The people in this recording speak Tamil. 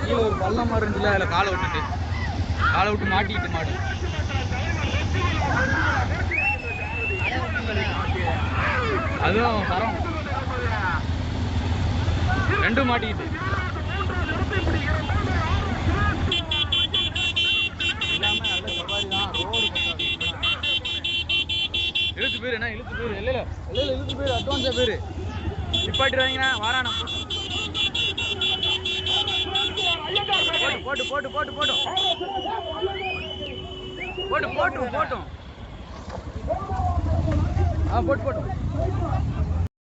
கீழே ஒரு பள்ளம் மாதிரி அதில் காலை விட்டுட்டு காலை விட்டு மாட்டிக்கிட்டு மாடு அதுவும் தரம் ரெண்டும் மாட்டிக்கிட்டு. இழுத்து பேர் என்ன இழுத்து பேர் இல்ல இல்ல இழுத்து பேர் அட்வான்ஸா பேர் நிப்பாட்டிடுவாங்கண்ணா வாரானா போட்டு போட்டு போட்டு போட்டு போட்டு. போட்டு போட்டும் போட்டும் ஆ போட்டு போட்டும்